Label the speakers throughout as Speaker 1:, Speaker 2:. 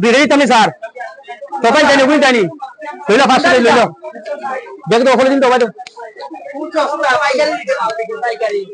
Speaker 1: দুই কেজি আমি স্যার তোকাই জানি ওগুলি জানি লইল পাঁচশো লইল দেখ তো ওখানে দিন তো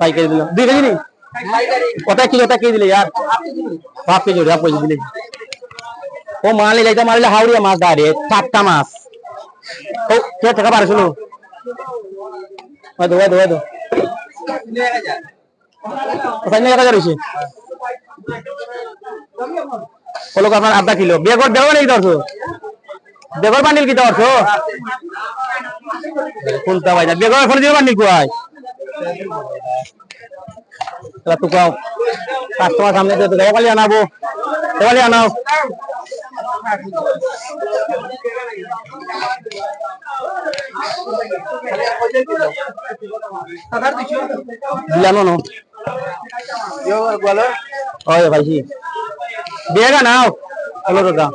Speaker 1: পাইকারি দিল। দুই কেজি নি? ওটা কি ওটা কি দিলে यार হাফ কেজি হাফ কেজি দিলে। ও নিলে এটা মারলে হাওড়িয়া মাছ দাঁড়িয়ে টাটকা মাছ। ও, কে টাকা পারে শুনো? দো দো দো। কোথায় টাকা রয়েছে হলো আপনার আধা কিলো। বেগর দেবো নাকি দরছো বেগর বান্ডিল কি কোনটা ভাই না বেগর এখন দিয়ে বান্ডিল কোয়ায় এবার তো কাও কাস্টমার সামনে তো দেওয়ালি আনাবো। দেওয়ালি আনাও। দিলাম না? ওই ভাই বেগা নাও হলো দাদা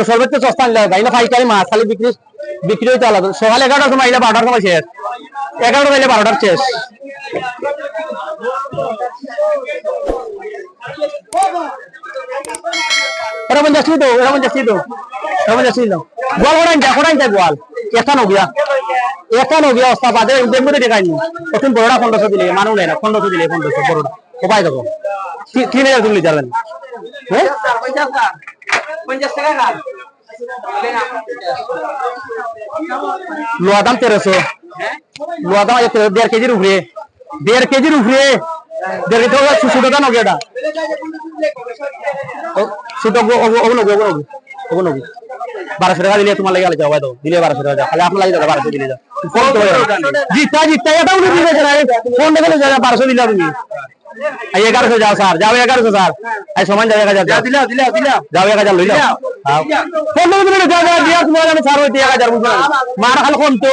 Speaker 1: সর্বোচ্চ সস্তা আনলে ভাই না পাইকারি মাছ খালি বিক্রি বিক্রি হইতে আলাদা সকাল এগারোটার সময় আইলে বারোটার সময় শেষ এগারোটা আইলে বারোটার শেষ এরা পঞ্চাশ তো এরা পঞ্চাশ তো এরা পঞ্চাশ তো। গোয়াল করাই যা করাই যা গোয়াল। একটা নগিয়া একটা নগিয়া অবস্থা, বাদে দেখব তো দেখাইনি প্রথম বড়টা পনেরোশো দিলে মানুষ নেই না পনেরোশো দিলে পনেরোশো বড়টা কোপাই দেবো তিন হাজার তুমি যাবেন হ্যাঁ? লোয়া দাম তেরোশো লোয়া দাম দেড় কেজির উপরে। দেড় কেজির উপরে। দেড় কেজি ওগুলো ছোট দাম নগে এটা ছোট ওগো- ওগো- ওগুলো ওগুলো ওগুলো বারোশো টাকা দিলে তোমার লাগে যাও দাও দিলে বারোশো টাকা যাও খালি আপনার লাগে যাও বারোশো দিলে যাও ফোন তো জিততা জিততা এটা উনি না ফোন দেখে যাও বারোশো দিলে তুমি এগারোশো যাও স্যার যাও এগারোশো স্যার এই সমান যাও এক হাজার যাও দিলা দিলা দিলা এক হাজার লই যাও ফোন দিলে যাও দিয়া তোমার আমি স্যার হইতে এক হাজার বুঝছ মার খালি কম তো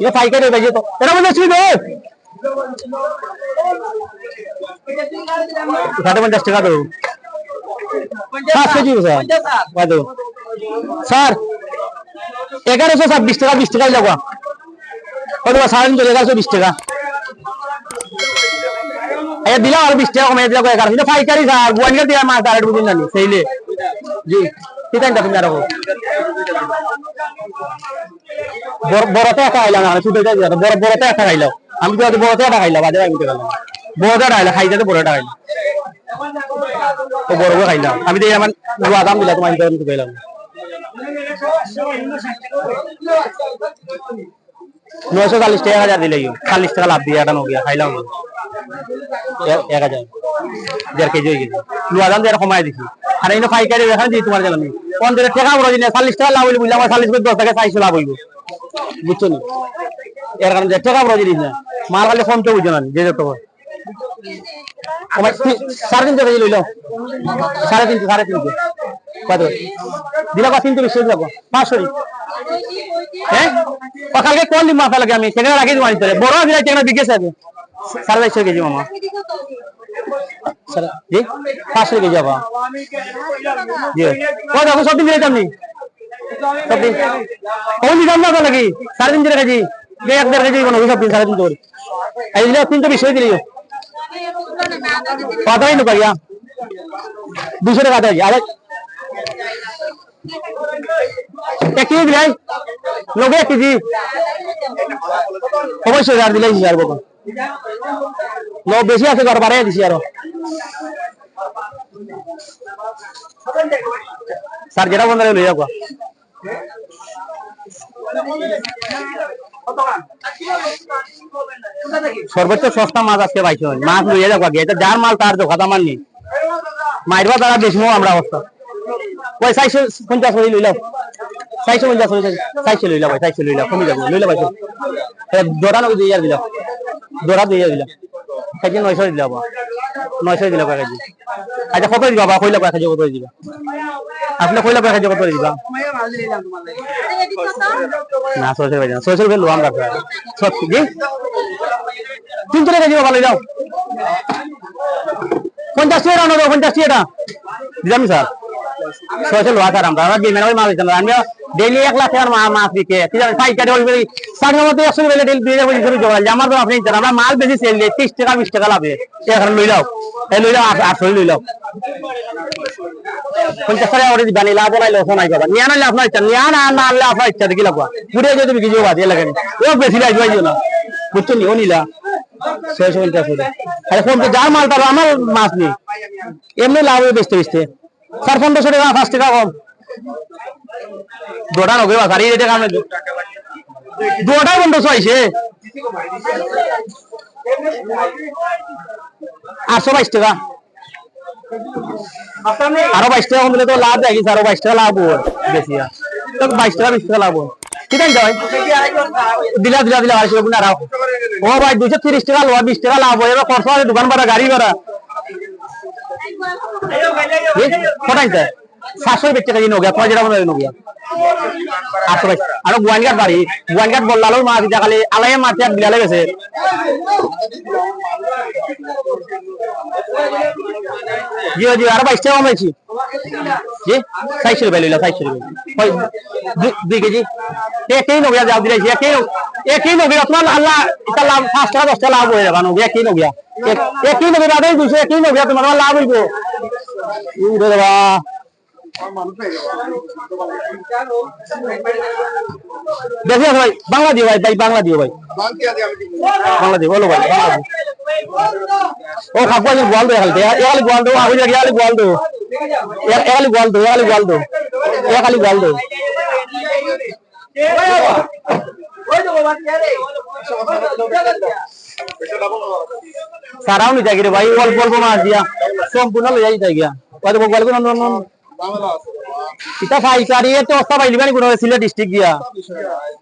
Speaker 1: এটা পাইকারি বাজে তো এটা মনে ছিল সাড়ে পঞ্চাশ টাকা দেবো পাঁচ কেজি স্যার কত স্যার এগারোশো ছাব্বিশ টাকা বিশ টাকা যাব কত সাড়ে তিনশো এগারোশো বিশ টাকা এই দিলাম আর বিশ টাকা কমে দিলাম এগারোশো এটা পাইকারি স্যার বুয়ানকে দিয়া মাছ ডাইরেক্ট বুঝুন জানি সেইলে জি ঠিক আছে তুমি আরও বড়তে একটা খাইলাম না ছোট বড় বড়তে একটা খাইলাম। আমি তো বড়তে একটা খাইলাম বাজারে আমি খাইলাম বড়তে খাইলাম, খাইতে বড়টা খাইলাম। বড় বড় খাইলাম। আমি তো আমার লোয়া দাম দিলাম, তোমার হিসাবে খাইলাম নয়শো টাকা এক হাজার দিলে টাকা লাভ দিয়ে একটা নগিয়া খাইলাম এক হাজার। দেড় কেজি হয়ে গেছে। লোয়া দাম দিয়ে কমাই দিছি। আর এই পাইকারি এখানে দিই তোমার জানি পঞ্চাশ টাকা বড় দিনে চাল্লিশ টাকা লাভ হইলে বুঝলাম চাল্লিশ দশ টাকা চারশো লাভ হইব। বুঝছ নি এর কারণে টাকা বড় জিনিস না। মাল খালি তো বুঝছ না যে যত আমার কত? হ্যাঁ? কোন দিন মাথা আমি? সেখানে রাখি দিব আনতে। বড় দিলা সেখানে বিকেছে আছে। সাড়ে চারশো কেজি মামা। কেজি যাবা জি। দেখো সব আপনি সব দিন কোন দিন দাম না লাগি। সাড়ে তিনশো কেজি যে এক দেড় কেজি কোনো সব দিন সাড়ে তিনশো করে। এই দিলে তিনশো বিশ হয়ে দিলি কত হয় নুকা গিয়া দুশো টাকা দেয়। আরে। এক দিলাই লগে এক কেজি। অবশ্যই আর দিলাই আর বাবা লো বেশি আছে, ঘর বাড়াই দিছি আরও। স্যার, যেটা বন্ধ লই যাব সর্বোচ্চ সস্তা মাছ আজকে পাইছো মাছ লইয়া যাব এটা যার মাল তার দোকান আমার নেই। মাইরবা তারা বেশমো আমরা অবস্থা। ওই চাইশো পঞ্চাশ হয়ে লইলাম। চাইশো পঞ্চাশ হয়ে চাইশো লইলাম ভাই চাইশো লইলাম। কমে যাব, লইলাম পাইছো দোড়া নয় দিয়ে দিলাম। দোড়া দিয়ে দিলাম। কেজি নয়শো দিলাম নয়শো দিলাম কেজি। আচ্ছা কত দিবা? বা কইলা কেজি কত দিবা? আসলে কইলা কেজি কত দিবা? না সরষের পাই না সরষের রুপয়ে লোয়াম রাখবে। সত্যি জি তিনশো টাকা দিবা ভালো যাও পঞ্চাশ টাকা রান্না পঞ্চাশ টাকা দিলাম স্যার। সরষের লোয়া স্যার আমরা। আমরা গেমের মাল দিতাম। আমি ডেইলি এক লাখ টাকার মাছ বিকে। পাইকারি ওই সাড়ে মতো একশো টাকা ডেলি দুই হাজার পঁচিশ জোগাড় আমার তো আপনি আমরা মাল বেশি সেল দিই ত্রিশ টাকা, বিশ টাকা লাভে। এখন লই লাও। এই লই লাও আটশো লই লাও। পঞ্চাশ টাকা ওরে দিবা নিলা বলাই নাই নিয়া নাইলে আপনার ইচ্ছা, নিয়া না না আনলে আপনার ইচ্ছা, দেখি লাগবা ঘুরে যদি বিকি যাব দিয়ে লাগে ও বেশি লাগবে না। বুঝছ নি, ও নিলা। আরে, ফোন যার মাল তার, আমার মাছ নেই। এমনি লাভ হবে বেচতে বেচতে স্যার পনেরোশো টাকা, পাঁচ টাকা কম। দোটা নগে বা সারি এটা কামে দোটা পনেরোশো আইসে আটশো বাইশ টাকা। আরও বাইশ টাকা কম দিলে তো লাভ দেখিস আরও বাইশ টাকা লাভ হয় বেশি। বাইশ টাকা বিশ টাকা লাভ হয় ঠিক আছে ভাই দিলা দিলা দিলা আড়াইশো রুপিয়া রাও ও ভাই দুশো তিরিশ টাকা লোয়া বিশ টাকা লাভ হয়। এবার খরচ দোকান ভাড়া গাড়ি ভাড়া স্যার সাতশো বিশ টাকা দিন গিয়া তোমার যেটা মনে হয় গিয়া আটশো বাইশ বাইশ টাকা কমাইছি জি চারশো রুপিয়া লইলা রুপিয়া দুই- কেজি? একই নগিয়া যাও দিলাইছি, একই নগিয়া তোমার আল্লাহ এটা লাভ পাঁচ টাকা, দশ লাভ হয়ে যাবা নগিয়া একই নগিয়া এক- একই নগিয়া দুইশো, একই নগিয়া তোমার লাভ হইব। উড়ে দেবা ভাই, বাংলা দিও ভাই ভাই, বাংলা দিও ভাই। বাংলা দিও, বলো ভাই ও আজ গোয়াল দো খালি এখালি গোয়াল দো আগে এখালি গোয়াল দো। এখালি গোয়াল দো এখালি গোয়াল দো। এখালি গোয়াল দো। সারাও নি জায়গা রে ভাই, অল্প অল্প মাছ দিয়া। সম্পূর্ণ লই যাই জায়গা কত গোয়াল কোন ইটা ফাইকারি এতে অস্তা পাইলি মানে কোন সিলেট ডিস্ট্রিক্ট দিয়া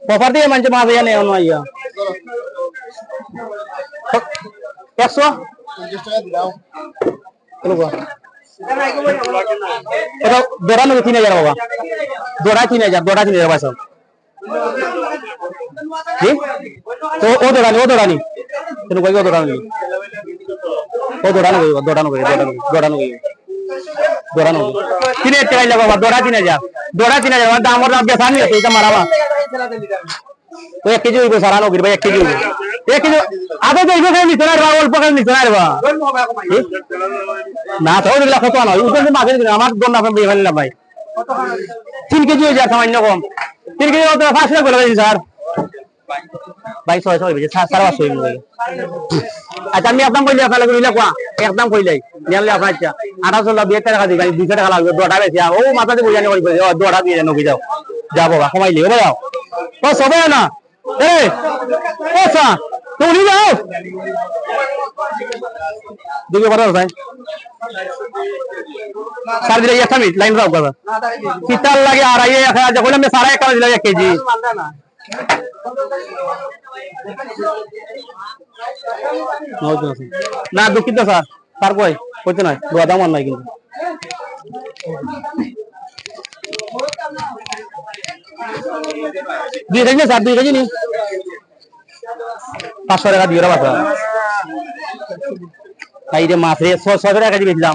Speaker 1: প্রপার দিয়ে মানে মাছ ইয়া নেই ইয়া একশো। দোড়া নেবে তিন হাজার বাবা দোড়া তিন হাজার দোড়া তিন হাজার পয়সা কি? ও দোড়ানি ও দোড়ানি তেন কই ও দোড়ানি ও দোড়ানো কই দোড়ানো কই দোড়ানো দোড়ানো মানে এক কেজি হইব সারা এক কেজি এক কেজি আগে তো এইভাবে অল্প করে নিতে না। কি? না তো ওই লাখ তো নয় মাঝে আমার দোন না বিয়ে ফেললাম ভাই তিন কেজি হয়ে যায়, সামান্য কম। তিন কেজি পাঁচ লাখ ভাই ছয় ছয় বেজে সাড়ে পাঁচশো ভাই। আচ্ছা আমি একদম কইলে আপনার লাগে কোয়া একদম কইলাই নিয়ালে আপনার ইচ্ছা আঠাশো লাখ বিয়ে টাকা দিই দুইশো টাকা লাগবে দোটা বেশি ও মাথাতে বুঝানি করি দোটা দিয়ে নকি যাও যাব বা কমাইলি ও যাও ও সবে না এ ও সা তুমি যাও দিকে কথা ভাই সার দিলে একটা মিনিট লাইন রাখ কথা কিতাল লাগে আইয়ে এক হাজার বললাম যে সারা এক দিলে এক কেজি না, দুঃখিত স্যার। স্যার কই? কইতে নয় দোয়া দাম নাই কিন্তু। দুই কেজি স্যার, দুই কেজি নি। পাঁচশো টাকা দিয়ে বাসা তাই রে মাছ রে ছশো টাকা কেজি বেচলাম